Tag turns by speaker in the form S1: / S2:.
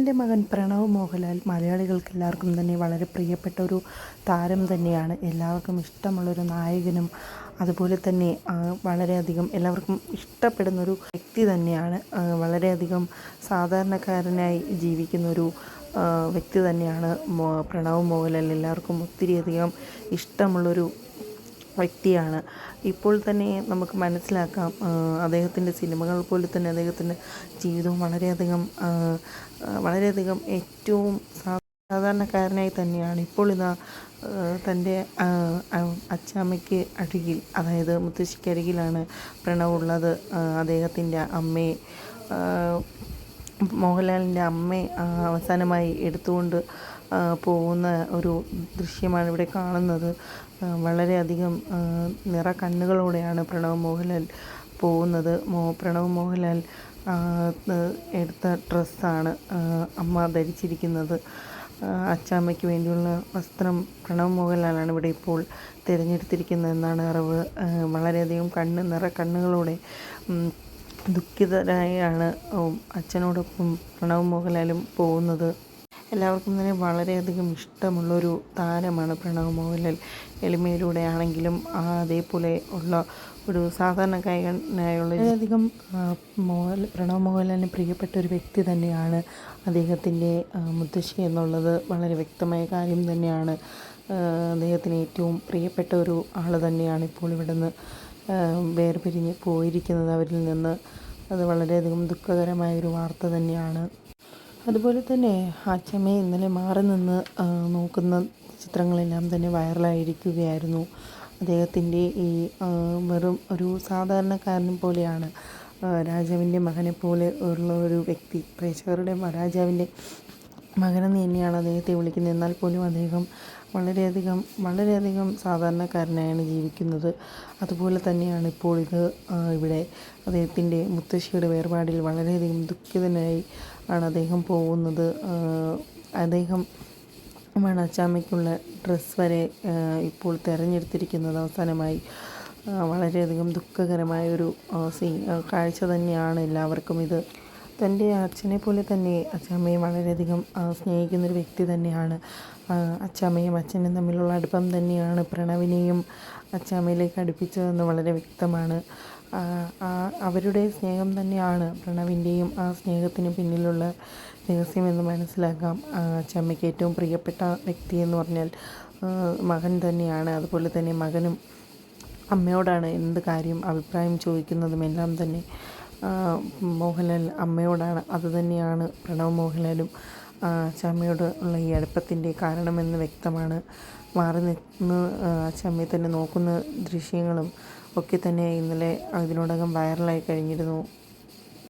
S1: മോഹൻലാലിന്റെ മകൻ പ്രണവ് മോഹൻലാൽ മലയാളികൾക്ക് എല്ലാവർക്കും തന്നെ വളരെ പ്രിയപ്പെട്ട ഒരു താരം തന്നെയാണ്. എല്ലാവർക്കും ഇഷ്ടമുള്ളൊരു നായകനും അതുപോലെ തന്നെ വളരെയധികം എല്ലാവർക്കും ഇഷ്ടപ്പെടുന്നൊരു വ്യക്തി തന്നെയാണ്. വളരെയധികം സാധാരണക്കാരനായി ജീവിക്കുന്നൊരു വ്യക്തി തന്നെയാണ് പ്രണവ് മോഹൻലാൽ. എല്ലാവർക്കും ഒത്തിരിയധികം ഇഷ്ടമുള്ളൊരു വ്യക്തിയാണ്. ഇപ്പോൾ തന്നെ നമുക്ക് മനസ്സിലാക്കാം അദ്ദേഹത്തിന്റെ സിനിമകൾ പോലെ തന്നെ അദ്ദേഹത്തിന്റെ ജീവിതവും വളരെയധികം വളരെയധികം ഏറ്റവും സാധാരണക്കാരനായി തന്നെയാണ്. ഇപ്പോൾ ഇതാ തന്റെ അച്ചാമ്മയ്ക്ക് അരികിൽ അതായത് മുത്തശ്ശിക്കരികിലാണ് പ്രണവുള്ളത് അദ്ദേഹത്തിന്റെ അമ്മയെ മോഹൻലാലിന്റെ അമ്മയെ അവസാനമായി എടുത്തുകൊണ്ട് പോകുന്ന ഒരു ദൃശ്യമാണ് ഇവിടെ കാണുന്നത്. വളരെയധികം നിറ കണ്ണുകളോടെയാണ് പ്രണവ് മോഹൻലാൽ പോകുന്നത്. മോ പ്രണവ് മോഹൻലാൽ എടുത്ത ഡ്രസ്സാണ് അമ്മ ധരിച്ചിരിക്കുന്നത്. അച്ചാമ്മയ്ക്ക് വേണ്ടിയുള്ള വസ്ത്രം പ്രണവ് മോഹൻലാലാണ് ഇവിടെ ഇപ്പോൾ തിരഞ്ഞെടുത്തിരിക്കുന്നതെന്നാണ് അറിവ്. വളരെയധികം കണ്ണ് നിറ കണ്ണുകളോടെ ദുഃഖിതരായാണ് അച്ഛനോടൊപ്പം പ്രണവ് മോഹൻലാലും പോകുന്നത്. എല്ലാവർക്കും തന്നെ വളരെയധികം ഇഷ്ടമുള്ളൊരു താരമാണ് പ്രണവ് മോഹൻലാൽ. എളിമയിലൂടെ ആണെങ്കിലും അതേപോലെ ഉള്ള ഒരു സാധാരണക്കാരനായുള്ള വളരെയധികം മോഹൻ പ്രണവ് മോഹൻലാലിന് പ്രിയപ്പെട്ട ഒരു വ്യക്തി തന്നെയാണ് അദ്ദേഹത്തിന്റെ മുത്തശ്ശി എന്നുള്ളത് വളരെ വ്യക്തമായ കാര്യം തന്നെയാണ്. അദ്ദേഹത്തിന് ഏറ്റവും പ്രിയപ്പെട്ട ഒരു ആൾ തന്നെയാണ് ഇപ്പോൾ ഇവിടുന്ന് വേർപിരിഞ്ഞ് പോയിരിക്കുന്നത് അവരിൽ നിന്ന്. അത് വളരെയധികം ദുഃഖകരമായ ഒരു വാർത്ത തന്നെയാണ്. അതുപോലെ തന്നെ അച്ഛമ്മയെ ഇന്നലെ മാറി നിന്ന് നോക്കുന്ന ചിത്രങ്ങളെല്ലാം തന്നെ വൈറലായിരിക്കുകയായിരുന്നു. അദ്ദേഹത്തിന്റെ ഈ വെറും ഒരു സാധാരണക്കാരനെ പോലെയാണ് രാജാവിന്റെ മകനെ പോലെ ഉള്ള ഒരു വ്യക്തി. പ്രേക്ഷകരുടെ രാജാവിന്റെ മകനെന്ന് തന്നെയാണ് അദ്ദേഹത്തെ വിളിക്കുന്നത്. എന്നാൽ പോലും അദ്ദേഹം വളരെയധികം വളരെയധികം സാധാരണക്കാരനായാണ് ജീവിക്കുന്നത്. അതുപോലെ തന്നെയാണ് ഇപ്പോൾ ഇത് ഇവിടെ അദ്ദേഹത്തിന്റെ മുത്തശ്ശിയുടെ വേർപാടിൽ വളരെയധികം ദുഃഖിതനായി ആണ് അദ്ദേഹം പോകുന്നത്. അദ്ദേഹം അച്ചാമ്മയ്ക്കുള്ള ഡ്രസ്സ് വരെ ഇപ്പോൾ തിരഞ്ഞെടുത്തിരിക്കുന്നത് അവസാനമായി. വളരെയധികം ദുഃഖകരമായ ഒരു സീ കാഴ്ച തന്നെയാണ് എല്ലാവർക്കും ഇത്. തന്റെ അച്ഛനെ പോലെ തന്നെ അച്ഛമ്മയെ വളരെയധികം സ്നേഹിക്കുന്നൊരു വ്യക്തി തന്നെയാണ്. അച്ഛമ്മയും അച്ഛനും തമ്മിലുള്ള അടുപ്പം തന്നെയാണ് പ്രണവിനെയും അച്ഛമ്മയിലേക്ക് അടുപ്പിച്ചതെന്ന് വളരെ വ്യക്തമാണ്. അവരുടെ സ്നേഹം തന്നെയാണ് പ്രണവിന്റെയും ആ സ്നേഹത്തിന് പിന്നിലുള്ള രഹസ്യമെന്ന് മനസ്സിലാക്കാം. അച്ഛമ്മയ്ക്ക് ഏറ്റവും പ്രിയപ്പെട്ട വ്യക്തി എന്ന് പറഞ്ഞാൽ മകൻ തന്നെയാണ്. അതുപോലെ തന്നെ മകനും അമ്മയോടാണ് എന്ത് കാര്യം അഭിപ്രായം ചോദിക്കുന്നതും എല്ലാം തന്നെ. മോഹൻലാൽ അമ്മയോടാണ്. അതുതന്നെയാണ് പ്രണവ് മോഹൻലാലും അച്ചമ്മയോട് ഉള്ള ഈ അടുപ്പത്തിന്റെ കാരണമെന്ന് വ്യക്തമാണ്. മാറി നിന്ന് അച്ചമ്മയെ തന്നെ നോക്കുന്ന ദൃശ്യങ്ങളും ഒക്കെ തന്നെ ഇന്നലെ ഇതിനോടകം വൈറലായി കഴിഞ്ഞിരുന്നു.